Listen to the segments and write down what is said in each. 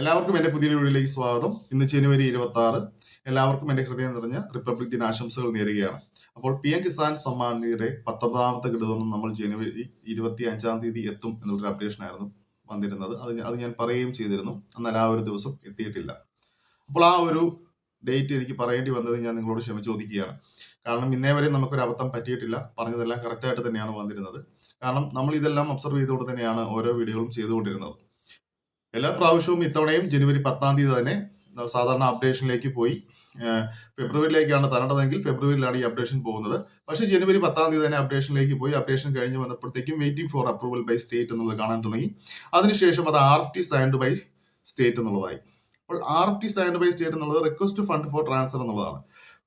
എല്ലാവർക്കും എന്റെ പുതിയ വീഡിയോയിലേക്ക് സ്വാഗതം. ഇന്ന് ജനുവരി ഇരുപത്തി ആറ് എല്ലാവർക്കും എന്റെ ഹൃദയം നിറഞ്ഞ റിപ്പബ്ലിക് ദിന ആശംസകൾ നേരുകയാണ്. അപ്പോൾ പി എം കിസാൻ സമ്മാൻ നിധിയുടെ പത്തൊമ്പതാമത്തെ ഘടകം നമ്മൾ ജനുവരി ഇരുപത്തി അഞ്ചാം തീയതി എത്തും എന്നൊരു അപ്ഡേഷൻ ആയിരുന്നു വന്നിരുന്നത്. അത് അത് ഞാൻ പറയുകയും ചെയ്തിരുന്നു. എന്നാൽ ആ ഒരു ദിവസം എത്തിയിട്ടില്ല. അപ്പോൾ ആ ഒരു ഡേറ്റ് എനിക്ക് പറയേണ്ടി വന്നത് ഞാൻ നിങ്ങളോട് ക്ഷമ ചോദിക്കുകയാണ്. കാരണം ഇന്നേ വരെ നമുക്കൊരു അബദ്ധം പറ്റിയിട്ടില്ല. പറഞ്ഞതെല്ലാം കറക്റ്റായിട്ട് തന്നെയാണ് വന്നിരുന്നത്. കാരണം നമ്മൾ ഇതെല്ലാം ഒബ്സർവ് ചെയ്തുകൊണ്ട് തന്നെയാണ് ഓരോ വീഡിയോകളും ചെയ്തുകൊണ്ടിരുന്നത്. എല്ലാ പ്രാവശ്യവും ഇത്തവണയും ജനുവരി പത്താം തീയതി തന്നെ സാധാരണ അപ്ഡേഷനിലേക്ക് പോയി. ഫെബ്രുവരിയിലേക്കാണ് തരേണ്ടതെങ്കിൽ ഫെബ്രുവരിയിലാണ് ഈ അപ്ഡേഷൻ പോകുന്നത്. പക്ഷേ ജനുവരി പത്താം തീയതി തന്നെ അപ്ഡേഷനിലേക്ക് പോയി. അപ്ഡേഷൻ കഴിഞ്ഞ് വന്നപ്പോഴത്തേക്കും waiting for approval by state എന്നുള്ളത് കാണാൻ തുടങ്ങി. അതിനുശേഷം അത് R F T signed by state എന്നുള്ളതായി. അപ്പോൾ R F T signed by state എന്നുള്ളത് റിക്വസ്റ്റ് ഫണ്ട് ഫോർ ട്രാൻസ്ഫർ എന്നുള്ളതാണ്.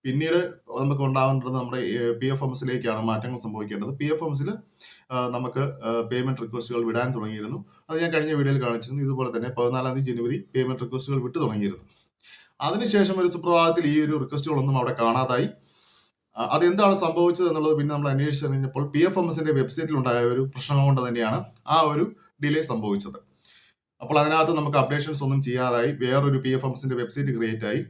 പിന്നീട് നമുക്ക് ഉണ്ടാവേണ്ടത് നമ്മുടെ പി എഫ് എസിലേക്കാണ് മാറ്റങ്ങൾ സംഭവിക്കേണ്ടത്. പി എഫ് എസിൽ നമുക്ക് പേയ്മെന്റ് റിക്വസ്റ്റുകൾ വിടാൻ തുടങ്ങിയിരുന്നു. അത് ഞാൻ കഴിഞ്ഞ വീഡിയോയിൽ കാണിച്ചിരുന്നു. ഇതുപോലെ തന്നെ പതിനാലാം തീയതി ജനുവരി പേയ്മെന്റ് റിക്വസ്റ്റുകൾ വിട്ടു തുടങ്ങിയിരുന്നു. അതിനുശേഷം ഒരു സുപ്രഭാതത്തിൽ ഈ ഒരു റിക്വസ്റ്റുകളൊന്നും അവിടെ കാണാതായി. അതെന്താണ് സംഭവിച്ചത് എന്നുള്ളത് പിന്നെ നമ്മൾ അന്വേഷിച്ചു കഴിഞ്ഞപ്പോൾ പി എഫ് എം എസിന്റെ വെബ്സൈറ്റിൽ ഉണ്ടായ ഒരു പ്രശ്നം കൊണ്ട് തന്നെയാണ് ആ ഒരു ഡിലേ സംഭവിച്ചത്. അപ്പോൾ അതിനകത്ത് നമുക്ക് അപ്ഡേഷൻസ് ഒന്നും ചെയ്യാറായി. വേറൊരു പി എഫ് എംസിന്റെ വെബ്സൈറ്റ് ക്രിയേറ്റ് ആയി.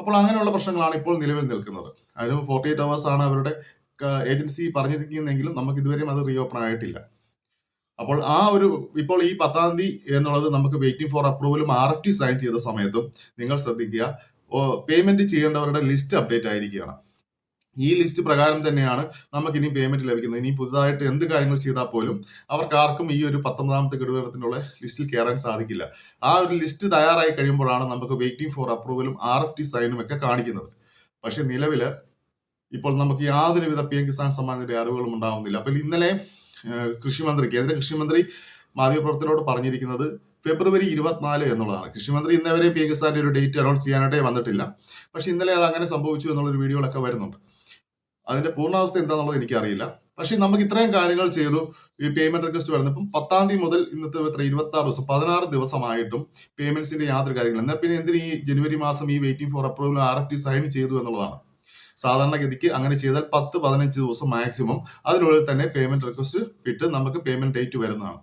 അപ്പോൾ അങ്ങനെയുള്ള പ്രശ്നങ്ങളാണ് ഇപ്പോൾ നിലവിൽ നിൽക്കുന്നത്. അതിന് ഫോർട്ടി എയ്റ്റ് അവേഴ്സ് ആണ് അവരുടെ ഏജൻസി പറഞ്ഞിരിക്കുന്നതെങ്കിലും നമുക്ക് ഇതുവരെയും അത് റീഓപ്പൺ ആയിട്ടില്ല. അപ്പോൾ ആ ഒരു ഇപ്പോൾ ഈ പത്താം തീയതി എന്നുള്ളത് നമുക്ക് വെയിറ്റിംഗ് ഫോർ അപ്രൂവലും ആർ എഫ് ടി സൈൻ ചെയ്ത സമയത്തും നിങ്ങൾ ശ്രദ്ധിക്കുക. പേയ്മെന്റ് ചെയ്യേണ്ടവരുടെ ലിസ്റ്റ് അപ്ഡേറ്റ് ആയിരിക്കുകയാണ്. ഈ ലിസ്റ്റ് പ്രകാരം തന്നെയാണ് നമുക്ക് ഇനി പേയ്മെന്റ് ലഭിക്കുന്നത്. ഇനി പുതുതായിട്ട് എന്ത് കാര്യങ്ങൾ ചെയ്താൽ പോലും അവർക്ക് ആർക്കും ഈ ഒരു പത്തൊമ്പതാമത്തെ ഗഡുവിനത്തിനുള്ള ലിസ്റ്റിൽ കയറാൻ സാധിക്കില്ല. ആ ഒരു ലിസ്റ്റ് തയ്യാറായി കഴിയുമ്പോഴാണ് നമുക്ക് വെയിറ്റിംഗ് ഫോർ അപ്രൂവലും ആർ എഫ് ടി സൈനും ഒക്കെ കാണിക്കുന്നത്. പക്ഷെ നിലവിൽ ഇപ്പോൾ നമുക്ക് യാതൊരുവിധ പി എം കിസാൻ സമ്മാനത്തിന്റെ അറിവുകളും ഉണ്ടാവുന്നില്ല. അപ്പോൾ ഇന്നലെ കൃഷിമന്ത്രി കേന്ദ്ര കൃഷിമന്ത്രി മാധ്യമപ്രവർത്തകരോട് പറഞ്ഞിരിക്കുന്നത് ഫെബ്രുവരി ഇരുപത്തിനാല് എന്നുള്ളതാണ്. കൃഷിമന്ത്രി ഇന്നവരെ പി എം കിസാന്റെ ഒരു ഡേറ്റ് അനൗൺസ് ചെയ്യാനായിട്ടേ വന്നിട്ടില്ല. പക്ഷെ ഇന്നലെ അത് അങ്ങനെ സംഭവിച്ചു എന്നുള്ളൊരു വീഡിയോകളൊക്കെ വരുന്നുണ്ട്. അതിന്റെ പൂർണാവസ്ഥ എന്താണെന്നുള്ളത് എനിക്കറിയില്ല. പക്ഷേ നമുക്ക് ഇത്രയും കാര്യങ്ങൾ ചെയ്തു. ഈ പേയ്മെന്റ് റിക്വസ്റ്റ് വരുന്നപ്പം പത്താം തീയതി മുതൽ ഇന്നത്തെ എത്ര ഇരുപത്തി ആറ് ദിവസം പതിനാറ് ദിവസമായിട്ടും പേയ്മെന്റ്സിന്റെ യാതൊരു കാര്യങ്ങളും എന്നാൽ പിന്നെ എന്തിന് ഈ ജനുവരി മാസം ഈ waiting for approval R F T sign ചെയ്തു എന്നുള്ളതാണ്. സാധാരണഗതിക്ക് അങ്ങനെ ചെയ്താൽ പത്ത് പതിനഞ്ച് ദിവസം മാക്സിമം അതിനുള്ളിൽ തന്നെ പേയ്മെന്റ് റിക്വസ്റ്റ് വിട്ട് നമുക്ക് പേയ്മെന്റ് ഡേറ്റ് വരുന്നതാണ്.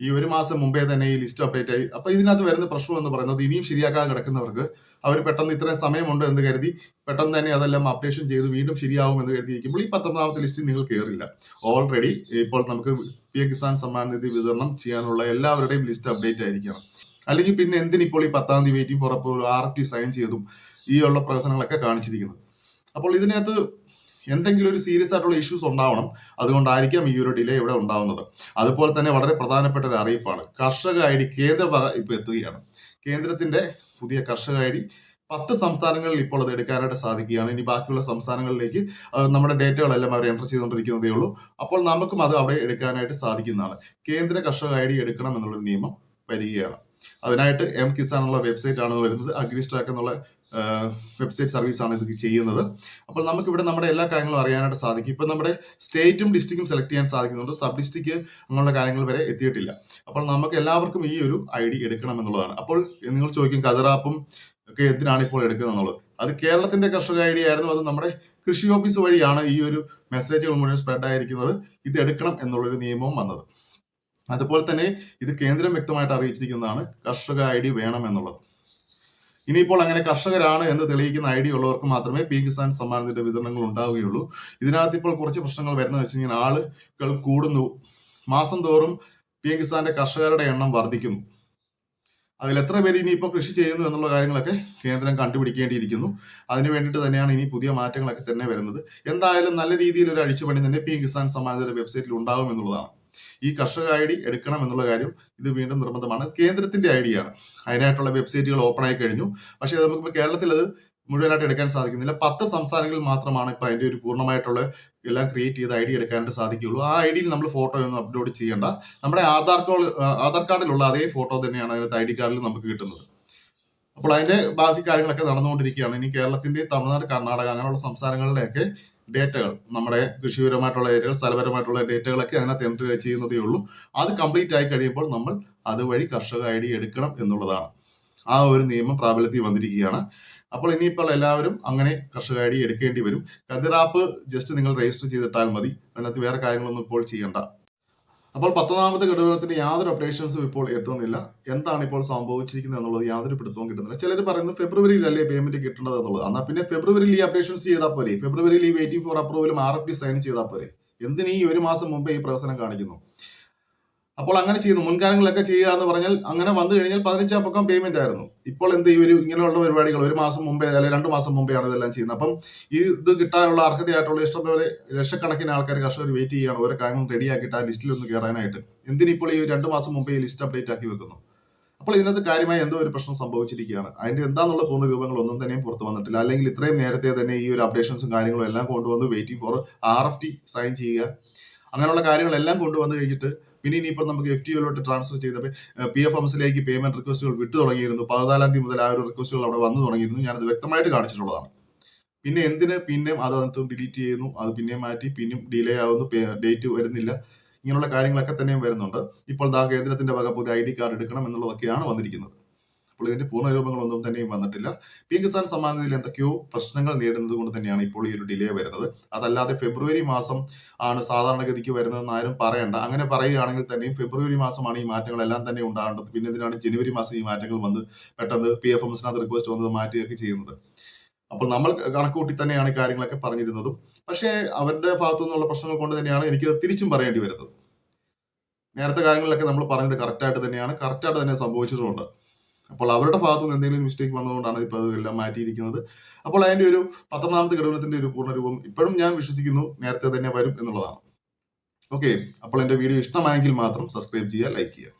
ഈ ഒരു മാസം മുമ്പേ തന്നെ ഈ ലിസ്റ്റ് അപ്ഡേറ്റ് ആയി. അപ്പൊ ഇതിനകത്ത് വരുന്ന പ്രശ്നം എന്ന് പറയുന്നത് ഇനിയും ശരിയാക്കാൻ കിടക്കുന്നവർക്ക് അവർ പെട്ടെന്ന് ഇത്രയും സമയമുണ്ട് എന്ന് കരുതി പെട്ടെന്ന് തന്നെ അതെല്ലാം അപ്ഡേഷൻ ചെയ്ത് വീണ്ടും ശരിയാവും എന്ന് കരുതിയിരിക്കുമ്പോൾ ഈ പത്തൊമ്പതാമത്തെ ലിസ്റ്റിൽ നിങ്ങൾ കയറില്ല ഓൾറെഡി ഇപ്പോൾ നമുക്ക് പി എം കിസാൻ സമ്മാൻ നിധി വിതരണം ചെയ്യാനുള്ള എല്ലാവരുടെയും ലിസ്റ്റ് അപ്ഡേറ്റ് ആയിരിക്കണം. അല്ലെങ്കിൽ പിന്നെ എന്തിനിപ്പോൾ ഈ പത്താം തീയതി വെയിറ്റിംഗ് ഫോർ അപ്പോൾ ആർ എഫ് ടി സൈൻ ചെയ്തും ഈ ഉള്ള പ്രവർത്തനങ്ങളൊക്കെ കാണിച്ചിരിക്കുന്നത്. അപ്പോൾ ഇതിനകത്ത് എന്തെങ്കിലും ഒരു സീരിയസ് ആയിട്ടുള്ള ഇഷ്യൂസ് ഉണ്ടാവണം. അതുകൊണ്ടായിരിക്കാം ഈ ഒരു ഡിലേ ഇവിടെ ഉണ്ടാവുന്നത്. അതുപോലെ തന്നെ വളരെ പ്രധാനപ്പെട്ട ഒരു അറിയിപ്പാണ്. കർഷക ഐ ഡി കേന്ദ്ര വക ഇപ്പോൾ എത്തുകയാണ്. കേന്ദ്രത്തിന്റെ പുതിയ കർഷക ഐ ഡി പത്ത് സംസ്ഥാനങ്ങളിൽ ഇപ്പോൾ അത് എടുക്കാനായിട്ട് സാധിക്കുകയാണ്. ഇനി ബാക്കിയുള്ള സംസ്ഥാനങ്ങളിലേക്ക് നമ്മുടെ ഡേറ്റകളെല്ലാം അവർ എന്റർ ചെയ്തുകൊണ്ടിരിക്കുന്നതേ ഉള്ളൂ. അപ്പോൾ നമുക്കും അത് അവിടെ എടുക്കാനായിട്ട് സാധിക്കുന്നതാണ്. കേന്ദ്ര കർഷക ഐ ഡി എടുക്കണം എന്നുള്ളൊരു നിയമം വരികയാണ്. അതിനായിട്ട് എം കിസാൻ എന്നുള്ള വെബ്സൈറ്റ് ആണ് വരുന്നത്. അഗ്രിസ്ട്രാക്ക് എന്നുള്ള വെബ്സൈറ്റ് ആണ് ഇത് ചെയ്യുന്നത്. അപ്പോൾ നമുക്ക് ഇവിടെ നമ്മുടെ എല്ലാ കാര്യങ്ങളും അറിയാനായിട്ട് സാധിക്കും. ഇപ്പം നമ്മുടെ സ്റ്റേറ്റും ഡിസ്ട്രിക്റ്റും സെലക്ട് ചെയ്യാൻ സാധിക്കുന്നുണ്ട്. സബ് ഡിസ്ട്രിക്ട് അങ്ങനെയുള്ള കാര്യങ്ങൾ വരെ എത്തിയിട്ടില്ല. അപ്പോൾ നമുക്ക് എല്ലാവർക്കും ഈ ഒരു ഐ ഡി എടുക്കണം എന്നുള്ളതാണ്. അപ്പോൾ നിങ്ങൾ ചോദിക്കും കതിറാപ്പും ഒക്കെ എന്തിനാണ് ഇപ്പോൾ എടുക്കുന്നത് എന്നുള്ളത് അത് കേരളത്തിന്റെ കർഷക ഐ ഡി ആയിരുന്നു. അത് നമ്മുടെ കൃഷി ഓഫീസ് വഴിയാണ് ഈ ഒരു മെസ്സേജുകൾ മുഴുവൻ സ്പ്രെഡ് ആയിരിക്കുന്നത്. ഇത് എടുക്കണം എന്നുള്ളൊരു നിയമവും വന്നത്. അതുപോലെ തന്നെ ഇത് കേന്ദ്രം വ്യക്തമായിട്ട് അറിയിച്ചിരിക്കുന്നതാണ് കർഷക ഐ ഡി വേണം എന്നുള്ളത്. ഇനിയിപ്പോൾ അങ്ങനെ കർഷകരാണ് എന്ന് തെളിയിക്കുന്ന ഐ ഡി ഉള്ളവർക്ക് മാത്രമേ പി കിസാൻ സമ്മാനത്തിന്റെ വിതരണങ്ങൾ ഉണ്ടാവുകയുള്ളൂ. ഇതിനകത്ത് ഇപ്പോൾ കുറച്ച് പ്രശ്നങ്ങൾ വരുന്നത് വെച്ച് കഴിഞ്ഞാൽ ആളുകൾ കൂടുന്നു. മാസം തോറും പി എം കിസാന്റെ കർഷകരുടെ എണ്ണം വർദ്ധിക്കുന്നു. അതിൽ എത്ര പേര് ഇനിയിപ്പോൾ കൃഷി ചെയ്യുന്നു എന്നുള്ള കാര്യങ്ങളൊക്കെ കേന്ദ്രം കണ്ടുപിടിക്കേണ്ടിയിരിക്കുന്നു. അതിന് വേണ്ടിയിട്ട് തന്നെയാണ് ഇനി പുതിയ മാറ്റങ്ങളൊക്കെ തന്നെ വരുന്നത്. എന്തായാലും നല്ല രീതിയിൽ ഒരു അഴിച്ചുപണി തന്നെ പി എം കിസാൻ സമ്മാനത്തിന്റെ വെബ്സൈറ്റിൽ ഉണ്ടാകും എന്നുള്ളതാണ്. ഈ കർഷക ഐ ഡി എടുക്കണം എന്നുള്ള കാര്യം ഇത് വീണ്ടും നിർബന്ധമാണ്. കേന്ദ്രത്തിന്റെ ഐ ഡിയാണ് അതിനായിട്ടുള്ള വെബ്സൈറ്റുകൾ ഓപ്പൺ ആയി കഴിഞ്ഞു. പക്ഷേ നമുക്കിപ്പോൾ കേരളത്തിൽ അത് മുഴുവനായിട്ട് എടുക്കാൻ സാധിക്കുന്നില്ല. പത്ത് സംസ്ഥാനങ്ങളിൽ മാത്രമാണ് ഇപ്പൊ അതിന്റെ ഒരു പൂർണമായിട്ടുള്ള എല്ലാം ക്രിയേറ്റ് ചെയ്ത് ഐ ഡി എടുക്കാനായിട്ട് സാധിക്കുകയുള്ളൂ. ആ ഐ ഡിയിൽ നമ്മൾ ഫോട്ടോ ഒന്നും അപ്ലോഡ് ചെയ്യേണ്ട. നമ്മുടെ ആധാർ കാർഡ് ആധാർ കാർഡിലുള്ള അതേ ഫോട്ടോ തന്നെയാണ് അതിനകത്ത് ഐ ഡി കാർഡിൽ നമുക്ക് കിട്ടുന്നത്. അപ്പോൾ അതിന്റെ ബാക്കി കാര്യങ്ങളൊക്കെ നടന്നുകൊണ്ടിരിക്കുകയാണ്. ഇനി കേരളത്തിന്റെ തമിഴ്നാട് കർണാടക അങ്ങനെയുള്ള സംസ്ഥാനങ്ങളിലെയൊക്കെ ഡേറ്റകൾ നമ്മുടെ കൃഷിപരമായിട്ടുള്ള ഡേറ്റകൾ സ്ഥലപരമായിട്ടുള്ള ഡേറ്റകളൊക്കെ അതിനകത്ത് എൻട്രി ചെയ്യുന്നതേ ഉള്ളൂ. അത് കംപ്ലീറ്റ് ആയി കഴിയുമ്പോൾ നമ്മൾ അതുവഴി കർഷക ഐ ഡി എടുക്കണം എന്നുള്ളതാണ്. ആ ഒരു നിയമം പ്രാബല്യത്തിൽ വന്നിരിക്കുകയാണ്. അപ്പോൾ ഇനിയിപ്പോൾ എല്ലാവരും അങ്ങനെ കർഷക ഐ ഡി എടുക്കേണ്ടി വരും. കതിറാപ്പ് ജസ്റ്റ് നിങ്ങൾ രജിസ്റ്റർ ചെയ്തിട്ടാൽ മതി. അതിനകത്ത് വേറെ കാര്യങ്ങളൊന്നും ഇപ്പോൾ ചെയ്യണ്ട. അപ്പോൾ പത്തൊന്നാമത്തെ ഘടകത്തിന് യാതൊരു അപ്ഡേഷൻസും ഇപ്പോൾ എത്തുന്നില്ല. എന്താണ് ഇപ്പോൾ സംഭവിച്ചിരിക്കുന്നത് എന്നുള്ളത് യാതൊരു പിടുത്തവും കിട്ടുന്നില്ല. ചിലർ പറയുന്നു ഫെബ്രുവരിയിലല്ലേ പേയ്മെന്റ് കിട്ടേണ്ടത് എന്നുള്ളത്. എന്നാൽ പിന്നെ ഫെബ്രുവരിയിൽ ഈ അപ്ഡേഷൻസ് ചെയ്താൽ പോരെ. ഫെബ്രുവരിയിൽ ഈ വെയിറ്റിംഗ് ഫോർ അപ്രൂവലും ആർ എഫ് ഡി സൈൻ ചെയ്താൽ പോരെ. എന്തിനീ ഒരു മാസം മുമ്പേ ഈ പ്രവർത്തനം കാണിക്കുന്നു? അപ്പോൾ അങ്ങനെ ചെയ്യുന്നു. മുൻകാലങ്ങളിലൊക്കെ ചെയ്യുക എന്ന് പറഞ്ഞാൽ അങ്ങനെ വന്നു കഴിഞ്ഞാൽ പതിനഞ്ചാം പക്കം പേയ്മെന്റ് ആയിരുന്നു. ഇപ്പോൾ എന്ത് ഈ ഒരു ഇങ്ങനെയുള്ള പരിപാടികൾ ഒരു മാസം മുമ്പേ അല്ലെങ്കിൽ രണ്ട് മാസം മുമ്പേ ആണ് ഇതെല്ലാം ചെയ്യുന്നത്. അപ്പം ഈ ഇത് കിട്ടാനുള്ള അർഹതയായിട്ടുള്ള ഇഷ്ടംപോലെ ലക്ഷക്കണക്കിന് ആൾക്കാർ കർഷകർ വെയിറ്റ് ചെയ്യുകയാണ്. ഓരോ കാര്യങ്ങൾ റെഡിയാക്കിയിട്ട് ആ ലിസ്റ്റിൽ ഒന്ന് കയറാനായിട്ട് എന്തിനിപ്പോൾ ഈ രണ്ട് മാസം മുമ്പേ ഈ ലിസ്റ്റ് അപ്ഡേറ്റ് ആക്കി വെക്കുന്നു? അപ്പോൾ ഇതിനകത്ത് കാര്യമായി എന്തോ ഒരു പ്രശ്നം സംഭവിച്ചിരിക്കുകയാണ്. അതിന്റെ എന്താണെന്നുള്ള പൂർണ രൂപങ്ങൾ ഒന്നും തന്നെയും പുറത്തു വന്നിട്ടില്ല. അല്ലെങ്കിൽ ഇത്രയും നേരത്തെ തന്നെ ഈ ഒരു അപ്ഡേഷൻസും കാര്യങ്ങളും എല്ലാം കൊണ്ടുവന്ന് waiting for R F T sign ചെയ്യുക. അങ്ങനെയുള്ള കാര്യങ്ങളെല്ലാം കൊണ്ടുവന്ന് കഴിഞ്ഞിട്ട് പിന്നെ ഇനിയിപ്പോൾ നമുക്ക് എഫ് ടി ഒയിലോട്ട് ട്രാൻസ്ഫർ ചെയ്തപ്പോൾ പി എഫ് എംസിലേക്ക് പേയ്മെന്റ് റിക്വസ്റ്റുകൾ വിട്ടു തുടങ്ങിയിരുന്നു. പതിനാലാം തീയതി മുതൽ ആ ഒരു റിക്വസ്റ്റുകൾ അവിടെ വന്നു തുടങ്ങിയിരുന്നു. ഞാനത് വ്യക്തമായിട്ട് കാണിച്ചിട്ടുള്ളതാണ്. പിന്നെ എന്തിന് പിന്നെയും അത് അതിനകത്ത് ഡിലീറ്റ് ചെയ്യുന്നു. അത് പിന്നെയും മാറ്റി പിന്നെയും ഡിലേ ആവുന്നു. ഡേറ്റ് വരുന്നില്ല. ഇങ്ങനെയുള്ള കാര്യങ്ങളൊക്കെ തന്നെയും വരുന്നുണ്ട്. ഇപ്പോൾ ദാ കേന്ദ്രത്തിന്റെ വക പുതിയ ഐ ഡി കാർഡ് എടുക്കണം എന്നുള്ളതൊക്കെയാണ് വന്നിരിക്കുന്നത്. അപ്പോൾ ഇതിന്റെ പൂർണ രൂപങ്ങളൊന്നും തന്നെയും വന്നിട്ടില്ല. പി കിസാൻ സമ്മാൻ നിധിയിൽ എന്തൊക്കെയോ പ്രശ്നങ്ങൾ നേരിടുന്നത് കൊണ്ട് തന്നെയാണ് ഇപ്പോൾ ഈ ഒരു ഡിലേ വരുന്നത്. അതല്ലാതെ ഫെബ്രുവരി മാസം ആണ് സാധാരണഗതിക്ക് വരുന്നതെന്ന് ആരും പറയണ്ട. അങ്ങനെ പറയുകയാണെങ്കിൽ തന്നെയും ഫെബ്രുവരി മാസമാണ് ഈ മാറ്റങ്ങളെല്ലാം തന്നെ ഉണ്ടാകേണ്ടത്. പിന്നെ ഇതിനാണ് ജനുവരി മാസം ഈ മാറ്റങ്ങൾ വന്ന് പെട്ടെന്ന് പി എഫ് എംസിനകത്ത് റിക്വസ്റ്റ് വന്നത് മാറ്റുകയൊക്കെ ചെയ്യുന്നത്. അപ്പോൾ നമ്മൾ കണക്ക് കൂട്ടി തന്നെയാണ് കാര്യങ്ങളൊക്കെ പറഞ്ഞിരുന്നതും. പക്ഷേ അവരുടെ ഭാഗത്തു നിന്നുള്ള പ്രശ്നങ്ങൾ കൊണ്ട് തന്നെയാണ് എനിക്ക് തിരിച്ചും പറയേണ്ടി വരുന്നത്. നേരത്തെ കാര്യങ്ങളിലൊക്കെ നമ്മൾ പറഞ്ഞത് കറക്റ്റായിട്ട് തന്നെയാണ്. കറക്റ്റായിട്ട് തന്നെ സംഭവിച്ചിട്ടുമുണ്ട്. അപ്പോൾ അവരുടെ ഭാഗത്തു നിന്ന് എന്തെങ്കിലും മിസ്റ്റേക്ക് വന്നതുകൊണ്ടാണ് ഇപ്പോൾ അതെല്ലാം മാറ്റിയിരിക്കുന്നത്. അപ്പോൾ അതിന്റെ ഒരു പത്തൊമ്പതാമത്തെ ഘടകത്തിന്റെ ഒരു പൂർണരൂപം ഇപ്പോഴും ഞാൻ വിശ്വസിക്കുന്നു. നേരത്തെ തന്നെ വരും എന്നുള്ളതാണ്. ഓക്കെ അപ്പോൾ എന്റെ വീഡിയോ ഇഷ്ടമായെങ്കിൽ മാത്രം സബ്സ്ക്രൈബ് ചെയ്യുക ലൈക്ക് ചെയ്യുക.